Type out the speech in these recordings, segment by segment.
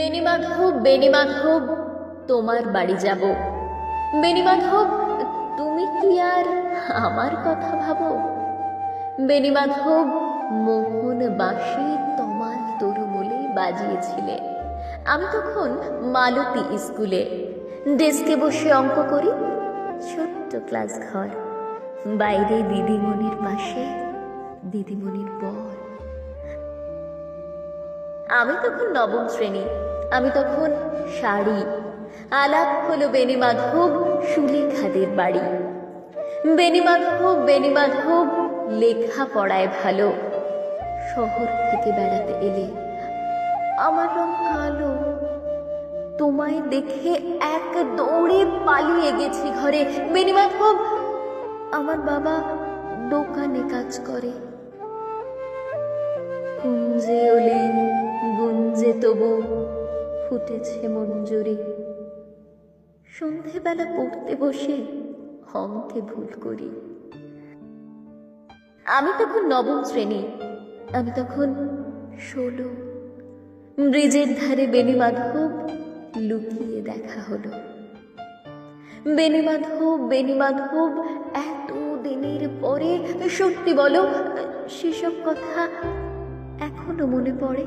বেণীমাধব বেণীমাধব, তোমার বাড়ি যাব। বেণীমাধব, তুমি কি আর আমার কথা ভাবো? বেণীমাধব মোহন বাঁশি তোমার তরুমূলে বাজিয়েছিলে। আমি তখন মালতী স্কুলে, ডেস্কে বসে অঙ্ক করি, ছোট্ট ক্লাস ঘর। বাইরে দিদিমণির পাশে, দিদিমণির বর। আমি তখন নবম শ্রেণি। আমি তখন শাড়ি, আলাপ হলো বেণীমাধব সুলেখাদের বাড়ি। বেণীমাধব বেণীমাধব লেখা পড়ায় ভালো। শহর থেকে বেড়াতে এলে আমার রং কালো। তোমায় দেখে এক দৌড়ে পালিয়ে গেছি ঘরে। বেণীমাধব আমার বাবা দোকানে কাজ করে। কুঞ্জে ওলে গুঞ্জে তবু ফুটেছে মঞ্জুরি। সন্ধেবেলা পড়তে বসে অঙ্কে ভুল করি। আমি তখন নবম শ্রেণি। আমি তখন ষোলো। ব্রিজের ধারে বেণীমাধব লুকিয়ে দেখা হলো। বেণীমাধব বেণীমাধব এত দিনের পরে, সত্যি বলো, সেসব কথা এখনও মনে পড়ে?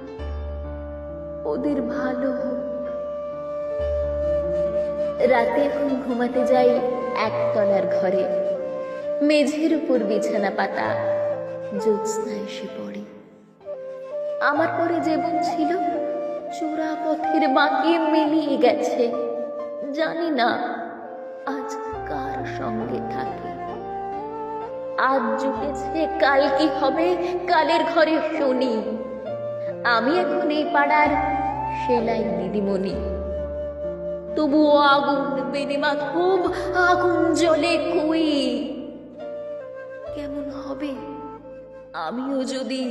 ওদের ভালো রাতে এখন ঘুমাতে যাই একতলার ঘরে। মেঝের উপর বিছানা পাতা জ্যোৎস্না এসে পড়ে। আমার পরে জীবন ছিল চোরা পথের বাঁকে মিলিয়ে গেছে। জানি না আজ কার সঙ্গে থাকে। আজ জুটেছে, কাল কি হবে? কালের ঘরে শুনি। আমি এখন এই পাড়ার সেলাই দিদিমণি। তবুও আগুন বেনিমা খুব আগুন জ্বলে কই? কেমন হবে? আমিও যদি